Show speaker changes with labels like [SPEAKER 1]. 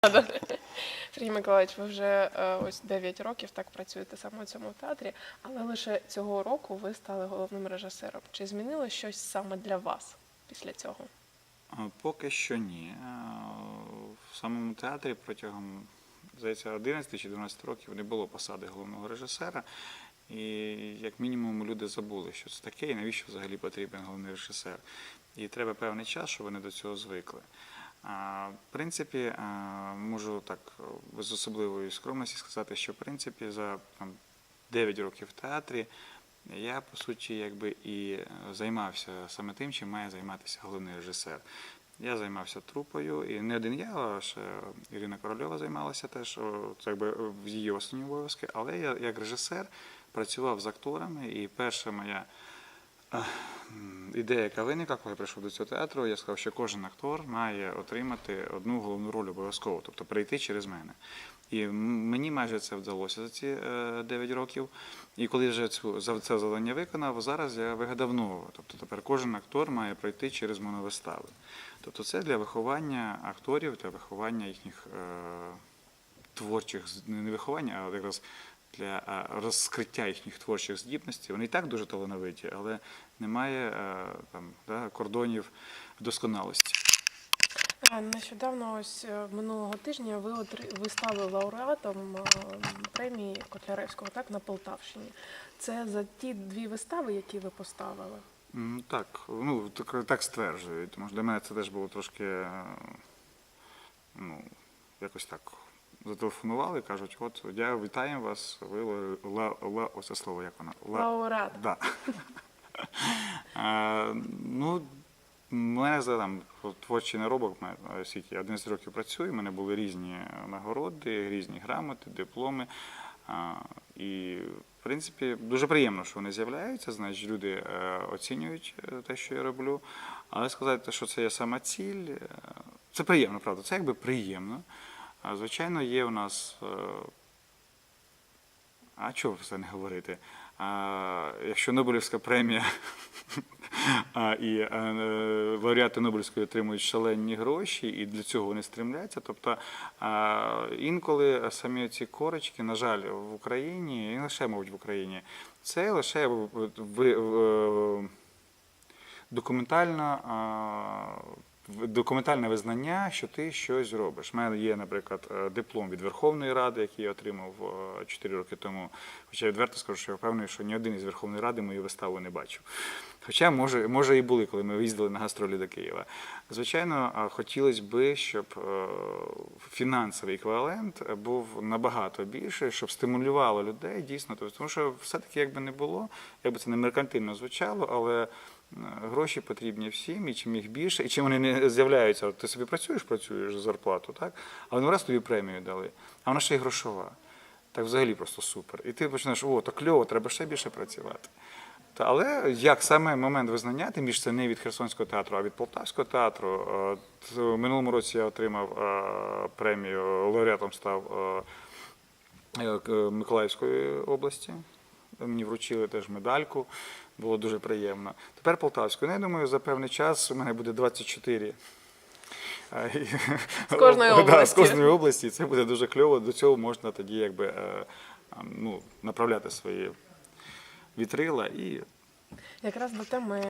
[SPEAKER 1] Сергій Миколаївич, ви вже е, ось 9 років так працюєте саме у цьому театрі, але лише цього року ви стали головним режисером. Чи змінилось щось саме для вас після цього?
[SPEAKER 2] Поки що ні. В самому театрі протягом, здається, 11 чи 12 років не було посади головного режисера. І як мінімум люди забули, що це таке і навіщо взагалі потрібен головний режисер. І треба певний час, щоб вони до цього звикли. В принципі, можу так без особливої скромності сказати, що в принципі за там, 9 років в театрі я по суті якби і е, займався саме тим, чим має займатися головний режисер. Я займався трупою, і не один я, а ще Ірина Корольова займалася теж, це якби в її основні обов'язки. Але я як режисер працював з акторами, і перша моя е, ідея, яка виникла, коли я прийшов до цього театру, я сказав, що кожен актор має отримати одну головну роль обов'язково, тобто прийти через мене. І мені майже це вдалося за ці е, 9 років. І коли я вже цю це завдання виконав, зараз я вигадав нове. Тобто тепер кожен актор має пройти через моновистави. Тобто це для виховання акторів, для виховання їхніх е, творчих не виховання, а якраз для е, розкриття їхніх творчих здібностей. Вони і так дуже талановиті, але немає е, там да, кордонів досконалості.
[SPEAKER 1] Нещодавно, ось е, минулого тижня, ви отри- ви стали лауреатом е, премії Котляревського так на Полтавщині. Це за ті дві вистави, які ви поставили.
[SPEAKER 2] Так, ну так, так стверджують. Тому що для мене це теж було трошки, е, ну, якось так. Зателефонували, кажуть, от я вітаємо вас, ви ла, ла, ла оце слово, як воно? Ла,
[SPEAKER 1] Лауреат.
[SPEAKER 2] Да. Е, ну, мене за там творчий наробок, е, скільки 11 років працюю, в мене були різні нагороди, різні грамоти, дипломи. А, І, в принципі, дуже приємно, що вони з'являються, значить, люди е, оцінюють е, те, що я роблю. Але сказати, що це є сама ціль, е, це приємно, правда, це якби приємно. А, Звичайно, є у нас е, а чого про це не говорити? А, якщо Нобелівська премія а, і е, лауреати Нобелівської отримують шалені гроші, і для цього вони стремляться. Тобто а, інколи самі ці корочки, на жаль, в Україні, і не лише, мабуть, в Україні, це лише в- ви- в- документальна, а, в- документальне визнання, що ти щось робиш. У мене є, наприклад, е, диплом від Верховної Ради, який я отримав 4 роки тому. Хоча я відверто скажу, що я впевнений, що ні один із Верховної Ради мою виставу не бачив. Хоча, може, може і були, коли ми їздили на гастролі до Києва. Звичайно, хотілося б, щоб е, фінансовий еквівалент був набагато більший, щоб стимулювало людей дійсно. Тобто, Тому що все-таки, якби не було, якби це не меркантильно звучало, але е, гроші потрібні всім, і чим їх більше, і чим вони не з'являються. Ти собі працюєш, працюєш за зарплату, так? А вони раз тобі премію дали, а вона ще й грошова. Так взагалі просто супер. І ти починаєш, о, так кльово, треба ще більше працювати. Та, але як саме момент визнання, тим більше це не від Херсонського театру, а від Полтавського театру. Е, В минулому році я отримав е, премію, лауреатом став е, Миколаївської області. Мені вручили теж медальку, було дуже приємно. Тепер Полтавську. Ну, я думаю, за певний час у мене буде 24. Е,
[SPEAKER 1] З кожної
[SPEAKER 2] Да, з
[SPEAKER 1] області.
[SPEAKER 2] кожної області. Це буде дуже кльово. До цього можна тоді якби, е, ну, направляти свої вітрила і
[SPEAKER 1] Якраз до теми